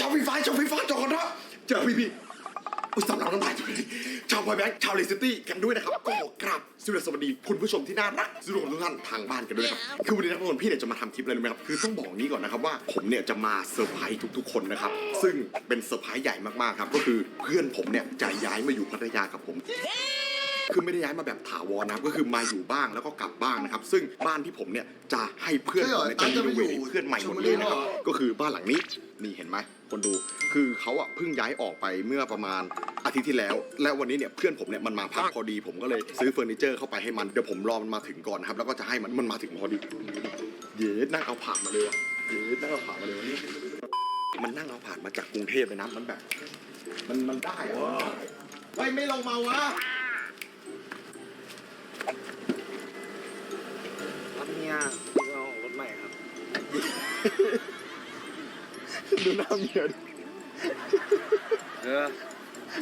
ชาวไฟฟ้าชาวไฟฟ้าจอดนะเจอพี่พี่อุยสำลักน้ำลายจังเลยชาวพอยแบงค์ชาวเลสซิตี้กันด้วยนะครับก็กราบสวัสดีคุณผู้ชมที่น่ารักสุดทุกท่านทางบ้านกันด้วยครับคือวันนี้นะครับทุกคนพี่เนี่ยจะมาทำคลิปอะไรรู้ไหมครับคือต้องบอกนี้ก่อนนะครับว่าผมเนี่ยจะมาเซอร์ไพรส์ทุกๆคนนะครับซึ่งเป็นเซอร์ไพรส์ใหญ่มากๆครับก็คือเพื่อนผมเนี่ยจะย้ายมาอยู่พัทยากับผมคือไม่ได้ย้ายมาแบบถาวรนะครับก็คือมาอยู่บ้างแล้วก็กลับบ้างนะครับ ซึ่งบ้านที่ผมเนี่ยจะให้เพื่อนผมเนี่ยจะรีโนเวทให้เพื่อนใหม่หมดเลยนะครับก็คือบ้านหลังนี้นี่เห็นไหม คนดู คือเขาอะเพิ่งย้ายออกไปเมื่อประมาณอาทิตย์ที่แล้ว และวันนี้เนี่ยเพื่อนผมเนี่ยมันมาพักพอดีผมก็เลยซื้อเฟอร์นิเจอร์เข้าไปให้มันเดี๋ยวผมรอมันมาถึงก่อนนะครับแล้วก็จะให้มันมันมาถึงพอดีเย็ดนั่งเอาผ่านมาเลยว่ะเย็ดนั่งเอาผ่านมาเลยวันนี้มันนั่งเอาผ่านมาจากกรุงเทพเลยนะมันแบบ มันมันได้อะเฮ้ยไม่ลงมาวะรับเฮียเอารถใหม่ครับ ดูหน้าเมียดิเออ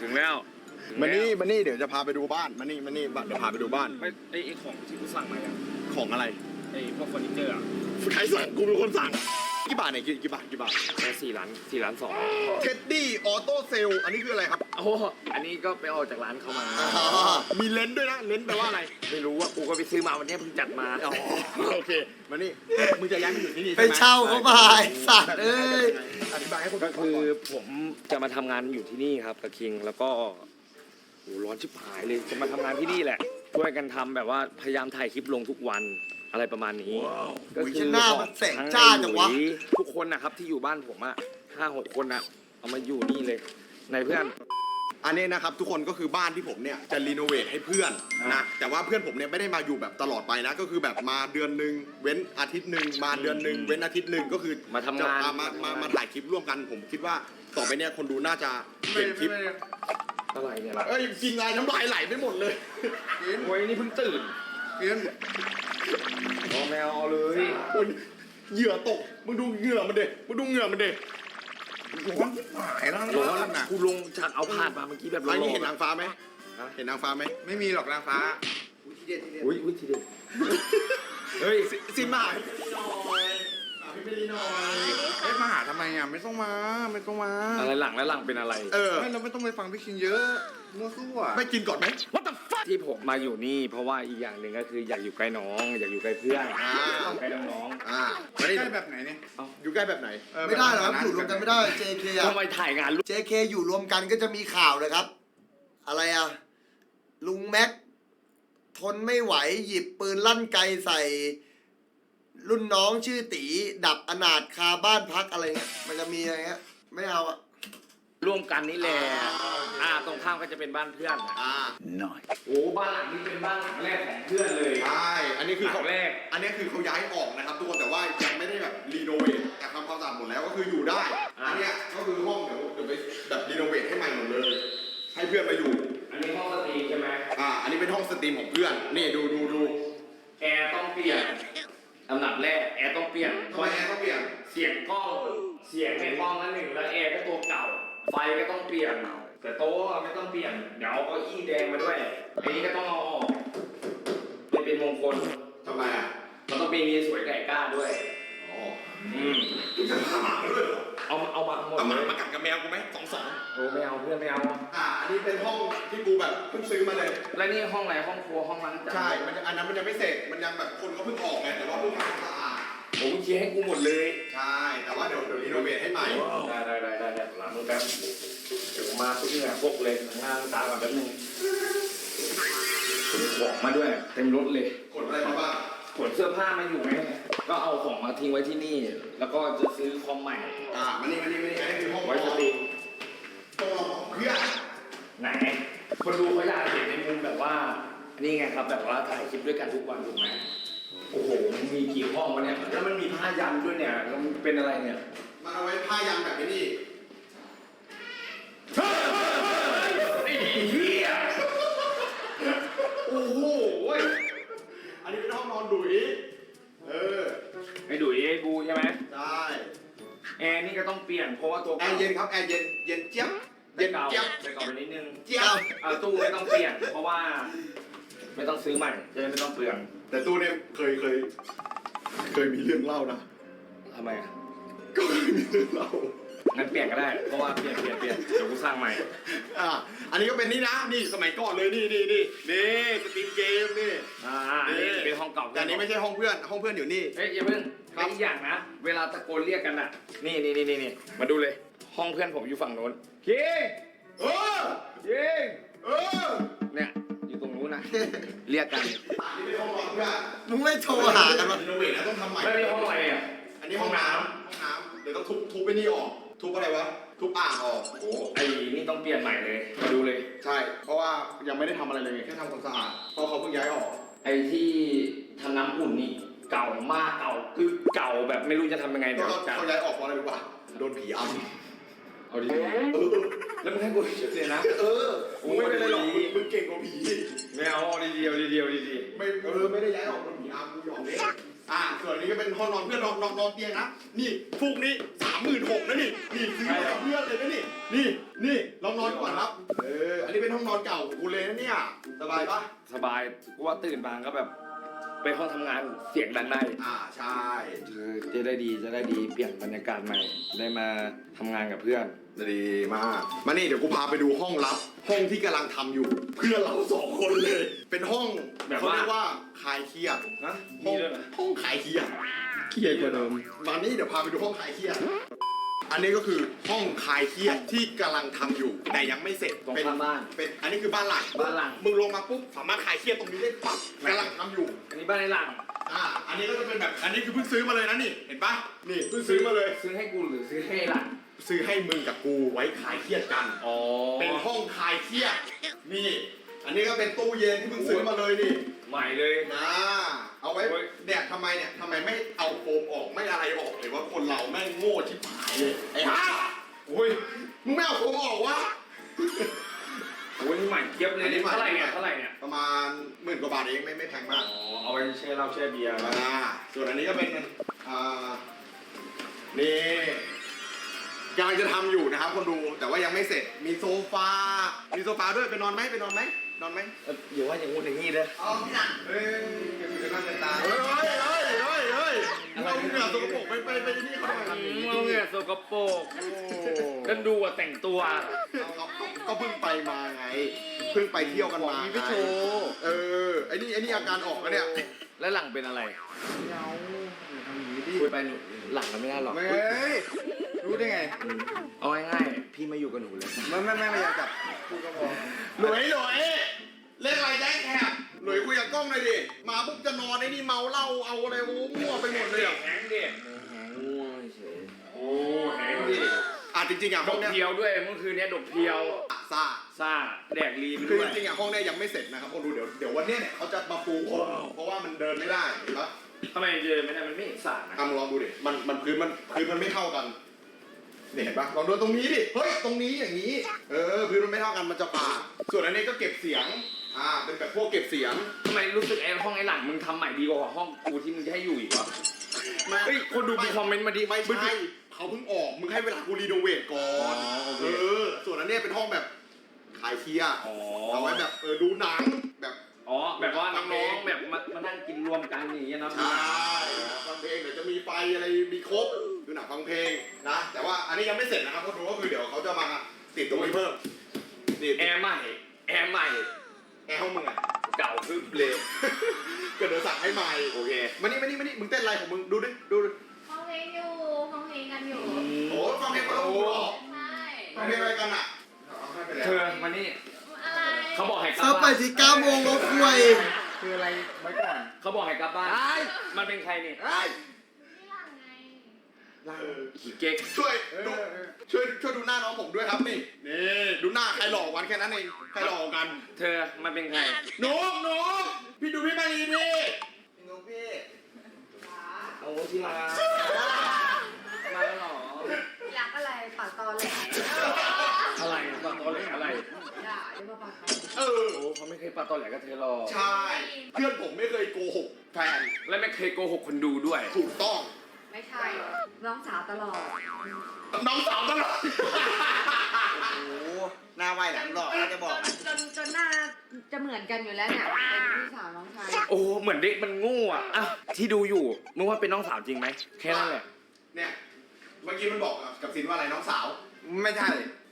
ถึงแล้วถึงมาแล้วนี่มานี่เดี๋ยวจะพาไปดูบ้านมานี่มานี่เดี๋ยวพาไปดูบ้านไม่ไอ้ไอ้ของที่กูสั่งมาเนี่ยของอะไรไอ้พวกเฟอร์นิเจอร์อะใครสั่งกูเป็นคนสั่ง กี่บาทเนี่ยกี่กี่บาทกี่บาทแค่สี่ล้านสี่ล้านสองเท็ดดี้ออโต้เซลอันนี้คืออะไรครับโอ้อันนี้ก็ไปเอาจากร้านเขามา มีเลนส์ด้วยนะเลนส์แปลว่าอะไรไม่รู้ว่ากูก็ไปซื้อมาวันนี้เพิ่งจัดมาอ๋อโอเคมานี่มึงจะย้ายมาอยู่ที่นี่ไปใช่ไหมเช่าเขามาไอ้สัตว์เอ้ยอธิบายให้คนก็คือผมจะมาทำงานอยู่ที่นี่ครับกับคิงแล้วก็โหร้อนชิบหายเลยจะมาทำงานที่นี่แหละช่วยกันทำแบบว่าพยายามถ่ายคลิปลงทุกวัน อะไรประมาณนี้ก็อุ้ยฉันหน้ามันแสงจ้าจังวะ ทั้ในหลุยทุกคนนะครับที่อยู่บ้านผมอะห้าหกคนอะเอามาอยู่นี่เลยในเพื่อน อันนี้นะครับทุกคนก็คือบ้านที่ผมเนี่ยจะรีโนเวทให้เพื่อนนะแต่ว่าเพื่อนผมเนี่ยไม่ได้มาอยู่แบบตลอดไปนะก็คือแบบมาเดือนหนึ่งเว้นอาทิตย์หนึ่งมาเดือนหนึ่งเว้นอาทิตย์หนึ่งก็คือมาทำงาน จะมามามาถ่ายคลิปร่วมกัน ผมคิดว่าต่อไปเนี่ยคนดูน่าจะเห็นคลิปอะไรเนี่ยเอ้ยกินอะไรน้ำลายไหลไปหมดเลย โอ้ยนี่เพิ่งตื่น กิน พอแมวเอาเลยโอ้ยเหยื่อตก มึงดูเหงื่อมันเด็มึงดูเหงื่อมันเด็ร้อนหายแล้วร้อร้อนนนะกูลงจากเอาผาดมาเมื่อกี้แบบร้ไอ้อนนี่เห็นนางฟ้าไหมฮะเห็นนางฟ้าไหมไม่มีหรอกนางฟ้าอุ้ยอุ้ยทีเดียวเฮ้ยซิมมา พี่ไม่ดีหน่อยเอ๊ะมาหาทำไมอะไม่ต้องมาไม่ต้องมา อะไรหลังแล้วหลังเป็นอะไร เออไม่เราไม่ต้องไปฟังพี่คิงเยอะมั่วซั่วไม่กินก่อนไหมที่ผมมาอยู่นี่ เพราะว่าอีกอย่างหนึ่งก็คืออยากอยู่ใกล้น้อง อยากอยู่ใกล้เพื่อนอ่า ใกล้น้องอ่าไม่ได้แบบไหนเนี่ย อยู่ใกล้แบบไหนเออไม่ได้หรอกแบบอยู่รวมกันไม่ได้ JK ๆอะทำไมถ่ายงานลูก JK อยู่รวมกันก็จะมีข่าวนะครับ อะไรอะลุงแม็ก ทนไม่ไหวหยิบปืนลั่นไกใส่ รุ่นน้องชื่อตีดับอนาถคาบ้านพักอะไรเงี้ยมันจะมีอะไรเงี้ยไม่เอาอะร่วมกันนี่แหละอ่า ตรงข้ามก็จะเป็นบ้านเพื่อนอะอ่าโอ้บ้านหลังนี้เป็นบ้านหลังแรกของเพื่อนเลยใช่อันนี้คือหลัเขางแรก อันนี้คือเขาย้ายออกนะครับทุกคนแต่ว่ายังไม่ได้แบบรีโนเวทแต่ทำความสะอาดหมดแล้วก็คืออยู่ได้อ่าอันเนี้ยก็คือห้องเดี๋ยวเดี๋ยวไปแบบรีโนเวทให้ใหม่หมดเลย ให้เพื่อนมาอยู่ อันนี้ห้องสตรีมใช่ไหมอ่าอันนี้เป็นห้องสตรีมของเพื่อนนี่ดู ไฟก็ต้องเปลี่ยน แต่โต๊ะไม่ต้องเปลี่ยน เดี๋ยวเอาเก้าอี้แดงมาด้วย อันนี้ก็ต้องเอาออกไม่เป็นมงคลทำไมอะมันต้องมีมีสวยไก่กล้าด้วย อ๋ออืมมึงจะพาหมามาด้วยเหรอเอามาเอามาหมดเอาหเลมายมากัดกับแมวกูไหมสองสองโอ้ไม่เอาเพื่อนไม่เอา อ่าอันนี้เป็นห้องที่กูแบบเพิ่งซื้อมาเลย แล้วนี่ห้องอะไรห้องครัวห้องล้างจานใช่ มันจะอันนั้นมันยังไม่เสร็จ มันยังแบบคนเขาเพิ่งออกไงแต่ว่าเพิ่งทำสะอาด ผมเคลียร์ให้กูหมดเลยใช่ แต่ว่าเดี๋ยวเดี๋ยวรีโนเวทให้ใหม่ได้ได้ได้ได้ได้หลังมึงแป๊บเดี๋ยวผมมาปุ๊บเนี่ยพกเลยงานตาก่อนแป๊บนึงขนของมาด้วยเต็มรถเลยกดอะไรมาบ้างขนเสื้อผ้ามาอยู่ไหมก็เอาของมาทิ้งไว้ที่นี่ แล้วก็จะซื้อคอมใหม่อ่ามานี่มานี่มานี่อันนี้คือห้องไว้สตรีมตรงรองของเพื่อนไหนคนดูเขาอยากเห็นในมุมแบบว่า นี่ไงครับแบบว่าถ่ายคลิปด้วยกันทุกวันถูกไหม โอ้โหมันมีกี่ห้องวะเนี่ยแล้วมันมีผ้ายันด้วยเนี่ยแล้วมันเป็นอะไรเนี่ย มันเอาไว้ผ้ายันแบบนี้ไอ้เหี้ยโอ้โหเว้ยอันนี้เป็นห้องนอนดุยเออ ไอ้ดุยไอ้บูใช่ไหมได้แอร์นี่ก็ต้องเปลี่ยนเพราะว่าตัวแอร์เย็นครับแอร์เย็น เย็นเจี๊ยบ เย็นเก่าเจี๊ยบแต่เก่าไปนิดนึงเจี๊ยบ เอาตู้ไม่ต้องเปลี่ยน เพราะว่า ไม่ต้องซื้อใหม่จะได้ไม่ต้องเปลืองแต่ตู้เนี่ยเคยเคย เคยมีเรื่องเล่านะทำไมอะก็เคยมีเรื่องเล่างั้นเปลี่ยนก็ได้ เพราะว่าเปลี่ยนเปลี่ยนเปลี่ยนเดี๋ยวกูสร้างใหม่ อ่าอันนี้ก็เป็นนี่นะนี่สมัยก่อนเลยนี่นี่นี่นี่สตรีมเกมนี่ อ่าอันนี้เป็นห้องเก่าแต่อันนี้ไม่ใช่ห้องเพื่อนห้องเพื่อนอยู่นี่ เฮ้ยอย่าเพิ่งครับและอีกอย่างนะ เวลาตะโกนเรียกกันอะ นี่นี่นี่นี่นี่มาดูเลย ห้องเพื่อนผมอยู่ฝั่งโน้นคิงเออคิงเออเนี่ยอยู่ตรงนู้นนะ เรียกกันอันนี้เป็นห้องนอนเพื่อนมึงไม่โทรหากันวะรีโนเวทแล้วต้องทำใหม่แล้วนี่ห้องอะไรอะอันนี้ห้องน้ำห้องน้ำเดี๋ยวต้องทุบทุบไปนี่ออก ทุบอะไรวะ ทุบอ่างออก โอ้ ไอ้นี่ต้องเปลี่ยนใหม่เลยมาดูเลย ใช่ เพราะว่ายังไม่ได้ทำอะไรเลยไงแค่ทำความสะอาด เพราะเขาเพิ่งย้ายออก ไอ้ที่ทำน้ำอุ่นนี่เก่ามากเก่าคือเก่าแบบไม่รู้จะทำยังไงก็เดี๋ยวเขาจะเขาย้ายออกเพราะอะไรรู้ป่ะโดนผีอำเอาดีเออๆ แล้วมึงให้กูช่วยเสียนะ เออมึงไม่เป็นไรหรอกมึงมึงเก่งกว่าผี ไม่เอาเอาดีๆเอาดีๆเอาดีไม่เออไม่ได้ย้ายออกโดนผีอำกูยอมเลยอ่าส่วนนี้ก็เป็นห้องนอนเพื่อนนอนนอนนอนเตียงนะนี่ฟูกนี้สามหมื่นหกนะนี่นี่ซื้อมาให้เพื่อนเลยนะนี่นี่นี่ลองนอนก่อนครับเอออันนี้เป็นห้องนอนเก่าของกูเลยนะเนี่ยสบายปะๆสบายกูว่าตื่นมาก็แบบไปห้องทำงานเสียงดังได้อ่าใช่ เออจะได้ดีจะได้ดีเปลี่ยนบรรยากาศใหม่ ได้มาทำงานกับเพื่อน ดีมาก มานี่เดี๋ยวกูพาไปดูห้องลับ ห้องที่กำลังทำอยู่ เพื่อนเราสองคนเลย เป็นห้องแบบเขาว่า เรียกว่าคลายเครียดนะห้องนี่ด้วยเหรอห้องขายเครียดเครียดกว่าเดิมมานี่เดี๋ยวพาไปดูห้องขายเครียดอันนี้ก็คือห้องคลายเครียดที่กำลังทำอยู่ แต่ยังไม่เสร็จตรงเป็นข้ามบ้านเป็นอันนี้คือบ้านหลังบ้านหลัง มึงลงมาปุ๊บสามารถขายเครียดตรงนี้ได้ปั๊บกำลังทำอยู่ อันนี้บ้านในหลังอ่า อันนี้ก็จะเป็นแบบ อันนี้คือเพิ่งซื้อมาเลยนะนี่ เห็นปะนี่เพิ่งซื้อมาเลย ซื้อให้กูหรือซื้อให้หลัง ซื้อให้มึงกับกูไว้ขายเครียดกัน อ๋อ เป็นห้องคลายเครียด นี่ อันนี้ก็เป็นตู้เย็นที่เพิ่งซื้อมาเลยนี่ใหม่เลย นะเอาไว้โอ้ยเนี่ยทำไมเนี่ยทำไมไม่เอาโฟมออกไม่อะไรออกเลยว่าคนเราแม่งโง่ชิบหายเลยไอ้ห่าโอ้ยมึงไม่เอาโฟมออกวะโอ้ยนี่ใหม่เทียบเลยอันนี้ใหม่ เท่าไหร่เนี่ยเท่าไหร่เนี่ย ประมาณหมื่นกว่าบาทเองไม่ไม่แพงมากอ๋อเอาไว้แช่เหล้าแช่เบียร์ อ่าส่วนอันนี้ก็เป็นอ่านี่ กำลังจะทำอยู่นะครับคนดูแต่ว่ายังไม่เสร็จมีโซฟา มีโซฟาด้วยไปนอนไหมไปนอนไหมนอนไหมเอ้ยอย่าว่าอย่างงู้นอย่างงี้เลยเอาพี่หนักเฮ้ยเก็บอยู่ในบ้านกันตาเฮ้ยเฮ้ยเฮ้ยเฮ้ยเฮ้ยเราเหงื่อสกปรกไปไปไปนี่เขาทำไมครับมึงเนี่ยสกปรกก็ดูอะแต่งตัวเขาก็เพิ่งไปมาไงเพิ่งไปเที่ยวกันมามีไปโชว์เออไอ้นี่ไอ้นี่อาการออกแล้วเนี่ยแล้วหลังเป็นอะไรไม่เอาอย่าทำอย่างนี้ดิคุยไปหนูหลังมันไม่ได้หรอกไม่รู้ได้ไง เอาง่ายๆพี่มาอยู่กับหนูเลยไม่ไม่ไม่ไม่อยากจับกูก็พอหลุยหลุยเล่นอะไรแจ็คแคบหลุยคุยกับกล้องหน่อยดิ มาปุ๊บจะนอนไอ้นี่เมาเหล้าเอาอะไรโอ้มั่วไปหมดเลยอะแหงดิง่วงเฉยโอ้แหงดิอะจริงๆอะดห้องกเนี้ยเพียวด้วยเมื่อคืนเนี้ยดกเพียวซ่า ซ่าแดกลีนคือด้วยจริงๆอะห้องเนี้ยยังไม่เสร็จนะครับคนดูเดี๋ยวเดี๋ยววันเนี้ยเนี่ยเขาจะมาปูพรมเพราะว่ามันเดินไม่ได้เห็นปะทำไมเจอไม่ได้มันไม่สาดนะทำลองดูดิมันมันพื้นมันพื้นมันไม่เท่ากัน เนี่ยเห็นปะลองดูตรงนี้ดิ เฮ้ย ตรงนี้อย่างนี้ เออ พื้นมันไม่เท่ากันมันจะปาดส่วนอันนี้ก็เก็บเสียง อ่า เป็นแบบพวกเก็บเสียง ทำไมรู้สึกไอ้ห้องไอ้หลังมึงทำใหม่ดีกว่าห้องกูที่มึงจะให้อยู่อีกวะเฮ้ยคนดูมีคอมเมนต์มาดิไม่ใช่เขาเพิ่งออก มึงให้เวลากูรีโนเวทก่อนอ๋อโอเคเออ ส่วนอันเนี้ยเป็นห้องแบบขายเคลียร์อ๋อเอาไว้แบบเออดูหนังแบบ อ๋อแบบว่าน้องๆแบบมามานั่งกินรวมกันอย่างเงี้ยนะใช่ฟังเพลงเดี๋ยวจะมีไฟอะไรมีครบดูหนังฟังเพลงนะ แต่ว่าอันนี้ยังไม่เสร็จนะครับก็รู้ก็คือเดี๋ยวเขาจะมาติดตรงนี้เพิ่มนี่แอร์ใหม่แอร์ใหม่แอร์ห้องมึงอะเก่าคึบเลยก็เดี๋ยวสั่งให้ใหม่โอเคมานี่มานี่มานี่มึงเต้นอะไรของมึงดูดิดูดิห้องเพลงอยู่ห้องเพลงกันอยู่โอ้ฟังเพลงมาแล้วมึงเหรอใช่ฟังเพลงอะไรกันอะเอาให้ไปแล้วเธอมานี่อะไร เขาบอกให้กลัเซิร์ฟบไปบ้านที่เก้าโมงแล้วคุยคืออะไรไว้ก่อนเขาบอกให้กลับบ้านมันเป็นใครนี่เฮ้ยที่หลังไงเออขี้เก๊กช่วยเอดูอเออช่วยช่วยดูหน้าน้องผมด้วยครับนี่นี่ดูหน้าใครหล่อกันแค่นั้นเองใครหล่อกันเธอมันเป็นใครหนูหนูพี่ดูพี่มารีพี่พี่นุ๊กพี่โอ้ที่มามาแล้วเหรอรักอะไรปากตอแหลอะไรปลาตอแหลอะไรอย่าอย่ามาปากเขาเออ ปลาตอแหลกับเธอหรอกใช่ เพื่อนผมไม่เคยโกหกแฟน และไม่เคยโกหกคนดูด้วย ถูกต้อง ไม่ใช่ น้องสาวตลอด น้องสาวตลอด โอ้โหหน้าไหวหลังหลอกก็จะบอก จนจนจนหน้าจะเหมือนกันอยู่แล้วเนี่ยเป็นพี่สาวน้องชายโอ้เหมือนเด็กมันโงูอะอะที่ดูอยู่มึงว่าเป็นน้องสาวจริงไหมแค่นั้นแหละ เนี่ย เมื่อกี้มันบอกกับซินว่าอะไรน้องสาว ไม่ใช่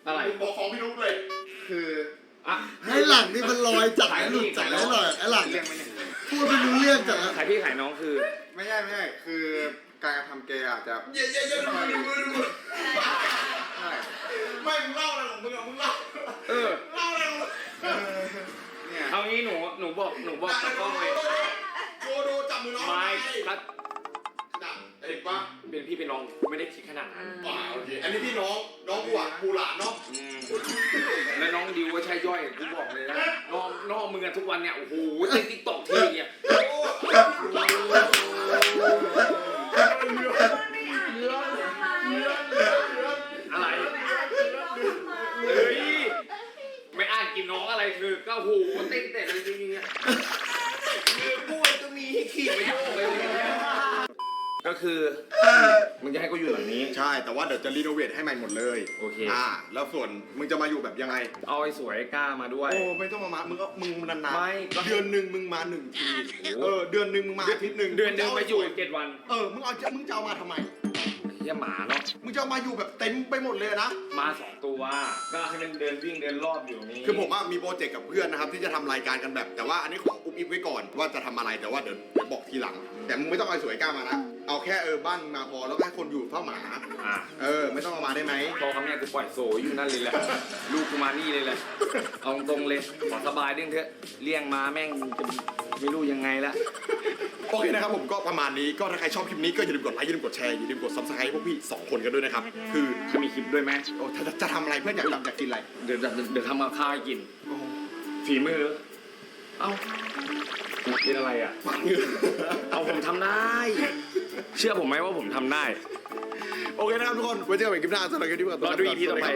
อะไรมึงบอกฟ้องพี่นุ๊กเลย คือ อะให้หลังนี่มันลอยจัดให้หลุดจัดให้หน่อยไอ้หลังเรื่องไม่ใช่พูดไม่รู้เรื่องจัดแล้วขายพี่ขายน้องคือ ไม่ใช่ไม่ใช่คือการกระทำเกย์อาจจะเย้เย้เย้ดูมือดูมือดูมือใช่ไม่มึงเล่าอะไรของมึงอะมึงเล่าเออ เล่าอะไรของมึงเนี่ยเอางี้หนูหนูบอกหนูบอกตะกล้องเลยดูดูจับมือน้องไม่ถ้าดัง เห็นปะเป็นพี่เป็นน้องไม่ได้คิดขนาดนั้นอ่าโอเคอันนี้พี่น้องน้องกูอะกูหลานเนาะอืมแล้วน้องดิวก็ใช่ย่อยกูบอกเลยนะน้องน้องมึงอะทุกวันเนี่ยโอ้โหเต้นติ๊กต็อกทีเนี่ย จะรีโนเวทให้ใหม่หมดเลยโอเคอ่าแล้วส่วนมึงจะมาอยู่แบบยังไง เอาไอ้สวยกล้ามาด้วย โอ้ไม่ต้องมามามึงก็มึงนานๆไม่ก็เดือนหนึ่งมึงมาหนึ่งทีโอ้เออเดือนหนึ่งมึงมาอาทิตย์หนึ่งเดือนหนึงมาอยู่เจ็ดวัน เออมึงเอาจะมึงจะเอามาทำไม เฮียหมาเนาะมึงจะเอามาอยู่แบบเต็มไปหมดเลยนะมาสองตัวก็ให้มันเดินวิ่งเดินรอบอยู่นี่ คือผมว่ามีโปรเจกต์กับเพื่อนนะครับ ที่จะทำรายการกันแบบ แต่ว่าอันนี้ขออุบอิบไว้ก่อนว่าจะทำอะไรแต่ว่าเดี๋ยวเดี๋ยวบอกทีหลัง แต่มึงไม่ต้องเอาไอ้สวยกล้ามานะเอาแค่เออบ้านมึงมาพอแล้วก็ให้คนอยู่เฝ้าหมา อะเออ ไม่ต้องเอามาได้ไหม พอคำเนี้ยกูปล่อยโซอยู่นั่นเลยแหละ ลูกกูมานี่เลยแหละ เอาตรงๆเลยขอสบายดึงเถอะเลี้ยงมาแม่งจะไม่รู้ยังไงละ โอเคนะครับผมก็ประมาณนี้ก็ถ้าใครชอบคลิปนี้ก็อย่าลืมกดไลค์อย่าลืมกดแชร์อย่าลืมกดซับสไครต์พวกพี่สองคนกันด้วยนะครับคือจะมีคลิปด้วยไหมโอ้ถ้าจะจะทำอะไรเพื่อนอยากทำอยากกินอะไรเดี๋ยวเดี๋ยวเดี๋ยวทำกับข้าวให้กินฝีมือ เอ้ากินอะไรอะปากเหงื่อเอาผมทำได้ เชื่อผมไหมว่าผมทำได้ โอเคนะครับทุกคนไว้เจอกันใหม่คลิปหน้าสำหรับคลิปนี้ก่อนรอดูอีพีต่อไป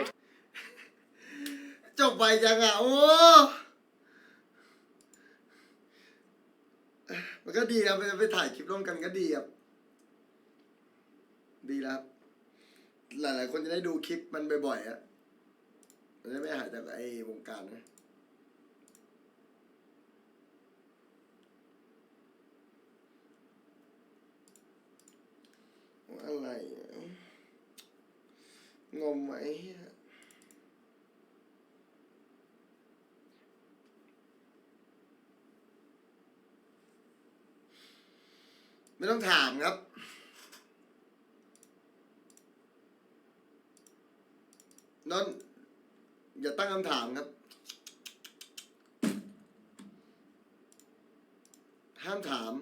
จบไปจังอะ โอ้ มันก็ดีครับไปไปถ่ายคลิปร่วมกันก็ดีครับ ดีแล้วครับหลายๆคนจะได้ดูคลิปมันบ่อยๆอะมันจะไม่หายจากไอ้วงการนะอะไรงงไหมเหี้ย ไม่ต้องถามครับนนอย่าตั้งคำถามครับ ห้ามถาม